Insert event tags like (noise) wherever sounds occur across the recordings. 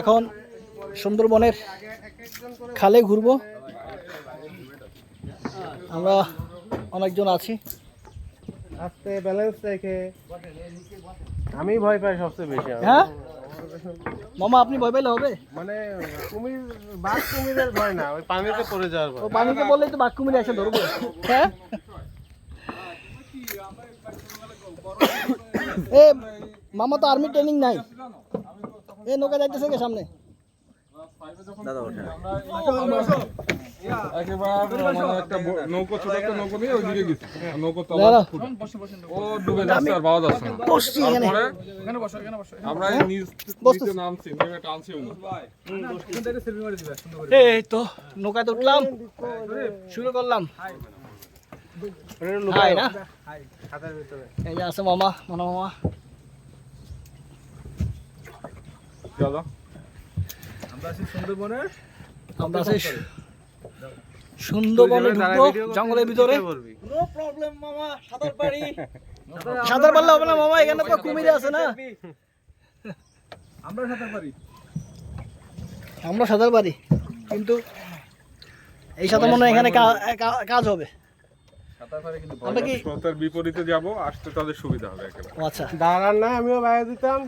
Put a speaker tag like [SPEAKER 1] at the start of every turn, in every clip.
[SPEAKER 1] এখন সুন্দরবনের খালে ঘুরবো। আমরা অনেকজন আছি।
[SPEAKER 2] আস্তে ব্যালেন্স রেখে আমি ভয় পাই সবচেয়ে বেশি
[SPEAKER 1] হ্যাঁ? মামা আপনি ভয় পেলে হবে?
[SPEAKER 2] মানে কুমির বাঘ কুমিরের ভয় না ওই পানিতে পড়ে যাওয়ার ভয়।
[SPEAKER 1] পানিতে বললেই তো বাঘ কুমির এসে ধরবো। হ্যাঁ? এ মামা তো আর্মি ট্রেনিং নাই। এ নৌকা যাইতেছে কে সামনে?
[SPEAKER 3] মানে এই।
[SPEAKER 1] এই তো নৌকাতে উঠলাম। শুরু করলাম। হাই। না?
[SPEAKER 2] খাতার ভিতরে
[SPEAKER 1] এই যে আছে মামা মনা মামা।
[SPEAKER 3] চলো।
[SPEAKER 1] আমরা আছি সুন্দরবনে। ঢুকবো জঙ্গলের ভিতরে।
[SPEAKER 2] বলবি? (laughs)
[SPEAKER 1] সাঁতার পারলে হবে না মামা এখানে তো কুমিরে আছে না। (laughs) আমরা সাঁতার পারি। কিন্তু এই সাঁতার মনে হয় এখানে কাজ হবে। আমরা কি
[SPEAKER 3] স্রোতের বিপরীতে যাব আসতে তাদের সুবিধা হবে
[SPEAKER 1] আচ্ছা।
[SPEAKER 2] দাঁড়ান না আমিও বাইরে দিতাম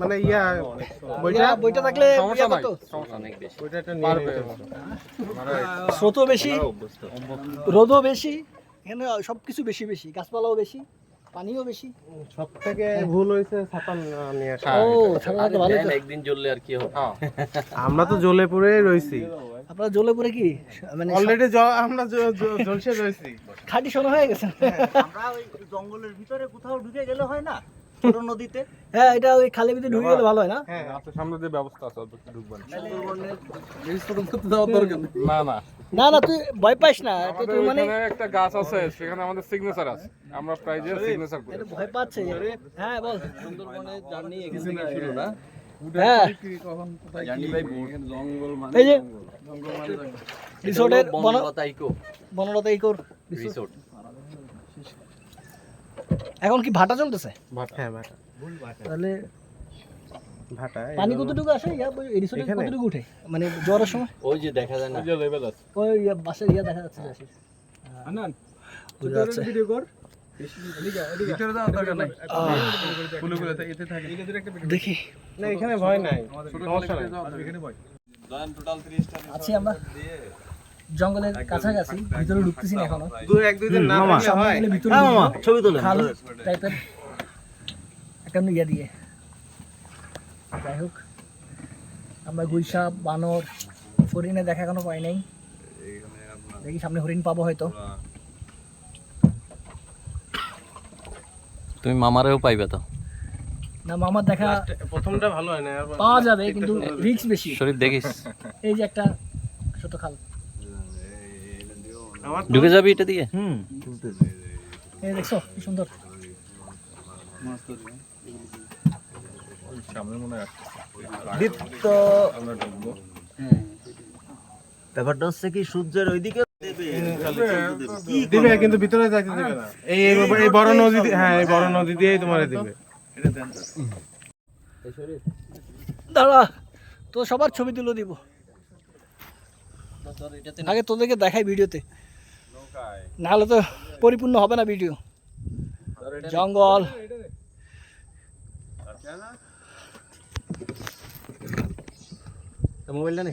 [SPEAKER 2] মানে ইয়া বইটা?
[SPEAKER 1] বইটা থাকলে
[SPEAKER 3] সমস্যা নাই? সমস্যা
[SPEAKER 2] বইটা একটা নিয়ে।
[SPEAKER 3] মানে
[SPEAKER 1] স্রোতও বেশি রোদও বেশি এখানে সব কিছু বেশি বেশি গাছপালাও বেশি পানিও বেশি।
[SPEAKER 2] সব থেকে ভুল হয়েছে ছাতা নিয়ে আসা।
[SPEAKER 1] ও ভালো তো।
[SPEAKER 4] একদিন জ্বললে আর কি হবে?
[SPEAKER 3] হ্যাঁ।
[SPEAKER 2] আমরা তো জ্বলে পুড়ে রইছি
[SPEAKER 1] আপনারা জ্বলে পড়ে কি? মানে
[SPEAKER 2] অলরেডি আমরা জ্বলসে রইছি
[SPEAKER 1] খাটি শোনা হয়ে গেছে।
[SPEAKER 5] আমরা ওই জঙ্গলের ভিতরে কোথাও ঢুকে গেলে হয় না? ছোট নদীতে।
[SPEAKER 1] হ্যাঁ এটা ওই খালি ভিতরে ঢুকে গেলে ভালো হয় না?
[SPEAKER 2] হ্যাঁ
[SPEAKER 3] আছে সামনে যে ব্যবস্থা আছে অত ঢুকবেন না। না
[SPEAKER 1] না। না তুই ভয় পাইস না। তুই মানে
[SPEAKER 3] একটা গাছ আছে সেখানে আমাদের সিগনেচার আছে। আমরা প্রায় যে সিগনেচার করি।
[SPEAKER 1] ভয় পাচ্ছে হ্যাঁ বল।
[SPEAKER 4] সুন্দরবনের জার্নি এখান না?
[SPEAKER 1] হ্যাঁ।
[SPEAKER 4] বাই বোট জঙ্গল মানে
[SPEAKER 1] এই যে রিসোর্টের
[SPEAKER 4] বনলতা ইকো।
[SPEAKER 1] বনলতা ইকোর
[SPEAKER 4] রিসোর্ট
[SPEAKER 1] এখন কি ভাটা চলতেছে?
[SPEAKER 2] হ্যাঁ ভাটা।
[SPEAKER 1] তাহলে
[SPEAKER 2] ভাটা
[SPEAKER 1] পানি কতটুকু আসে? ইয়া এই রিসোর্টে কতটুকু উঠে? মানে জ্বরের সময়?
[SPEAKER 4] ওই যে দেখা যায় না।
[SPEAKER 3] ওই যে লেভেল আছে।
[SPEAKER 1] ওই ইয়া বাসের ইয়া দেখা যাচ্ছে যাচ্ছে বোঝা যাচ্ছে দেখি।
[SPEAKER 2] না এখানে ভয় নাই। নাই।
[SPEAKER 1] আছি আমরা। জঙ্গলের কাছাকাছি ভিতরে ঢুকতেছি না এখনও।
[SPEAKER 2] দু এক দুই দিন না
[SPEAKER 1] সামনে
[SPEAKER 2] হয়
[SPEAKER 1] ভিতরে
[SPEAKER 5] মামা ছবি তোলেন
[SPEAKER 1] খাল টাইপের একটা ইয়া দিয়ে। যাই হোক আমরা গুইসাপ বানর হরিণে দেখা এখনও পাই নাই। দেখি সামনে হরিণ পাবো হয়তো।
[SPEAKER 4] তুমি মামারেও পাইবে তো?
[SPEAKER 1] না মামার দেখা
[SPEAKER 2] প্রথমটা ভালো হয় না
[SPEAKER 1] পাওয়া যাবে কিন্তু রিস্ক বেশি।
[SPEAKER 4] শরীফ দেখিস।
[SPEAKER 1] এই যে একটা ছোট খাল।
[SPEAKER 4] ঢুকে যাবি এটা দিয়ে
[SPEAKER 5] হুম।
[SPEAKER 1] এই দেখছ কি সুন্দর।
[SPEAKER 3] সামনে মনে
[SPEAKER 5] দীপ্ত।
[SPEAKER 3] আমরা ঢুকবো।
[SPEAKER 5] ব্যাপারটা হচ্ছে কি সূর্যের ওইদিকে
[SPEAKER 2] দিবে কিন্তু ভিতরে যাইতে দিবে না। এই এই- এই বড় নদী হ্যাঁ এই বড় নদী দিয়েই তোমার দিবে।
[SPEAKER 1] দাঁড়া তো সবার ছবি তুলে দিব। আগে তোদেরকে দেখাই ভিডিওতে। নাহলে তো পরিপূর্ণ হবে না ভিডিও জঙ্গল।
[SPEAKER 2] মোবাইলটা নেই